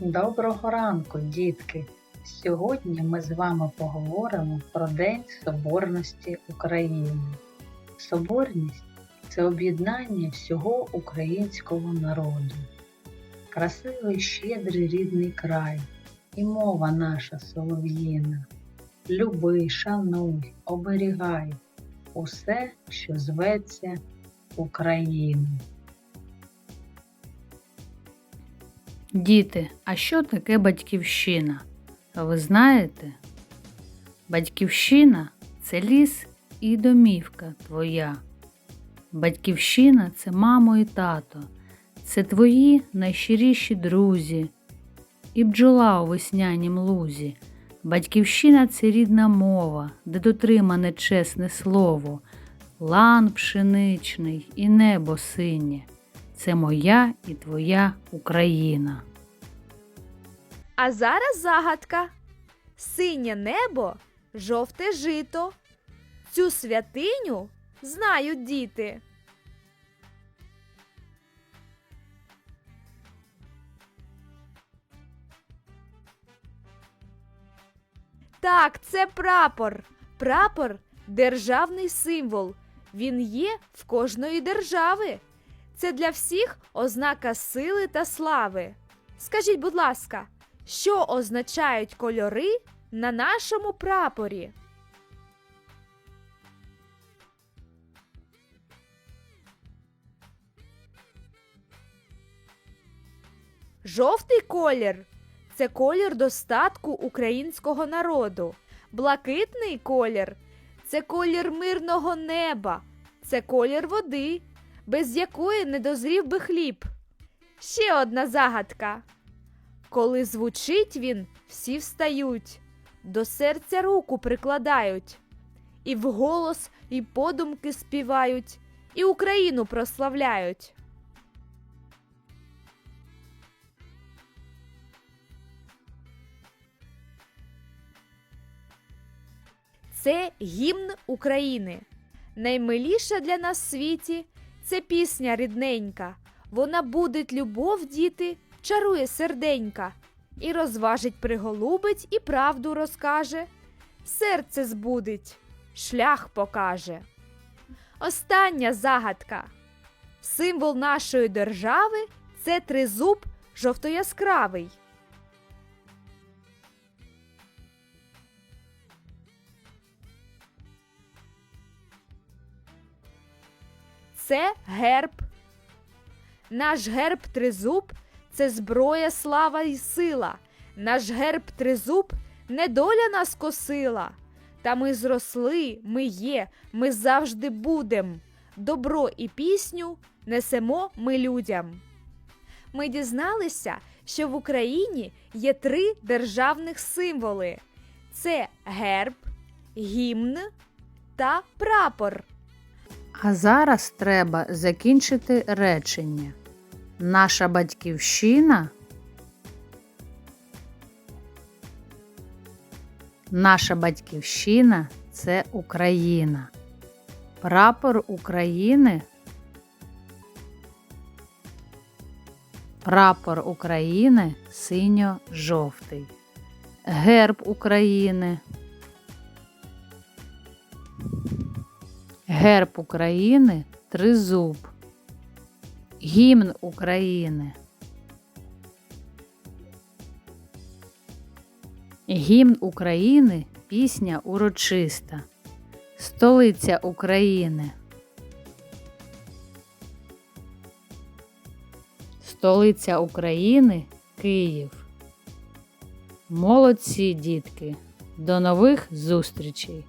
Доброго ранку, дітки! Сьогодні ми з вами поговоримо про День Соборності України. Соборність це об'єднання всього українського народу. Красивий щедрий рідний край і мова наша солов'їна. Люби, шануй, оберігай усе, що зветься Україна. Діти, а що таке батьківщина? Ви знаєте? Батьківщина це ліс і домівка твоя. Батьківщина це мамо і тато, це твої найщиріші друзі, і бджола у веснянім лузі. Батьківщина це рідна мова, де дотримане чесне слово, лан пшеничний і небо синє. Це моя і твоя Україна. А зараз загадка. Синє небо, жовте жито. Цю святиню знають діти. Так, це прапор. Прапор державний символ. Він є в кожної держави. Це для всіх ознака сили та слави. Скажіть, будь ласка, що означають кольори на нашому прапорі? Жовтий колір це колір достатку українського народу. Блакитний колір це колір мирного неба, це колір води, без якої не дозрів би хліб. Ще одна загадка. Коли звучить він, всі встають, до серця руку прикладають, і вголос, і подумки співають, і Україну прославляють. Це гімн України. Наймиліша для нас в світі це пісня рідненька. Вона будить любов, діти, чарує серденька, і розважить, приголубить, і правду розкаже. Серце збудить, шлях покаже. Остання загадка. Символ нашої держави це тризуб жовтояскравий. Це герб. Наш герб тризуб це зброя, слава і сила. Наш герб тризуб недоля нас косила. Та ми зросли, ми є, ми завжди будем. Добро і пісню несемо ми людям. Ми дізналися, що в Україні є три державних символи: це герб, гімн та прапор. А зараз треба закінчити речення. Наша батьківщина. Наша батьківщина це Україна. Прапор України. Прапор України синьо-жовтий. Герб України. Герб України тризуб. Гімн України. Гімн України пісня урочиста. Столиця України. Столиця України Київ. Молодці, дітки. До нових зустрічей!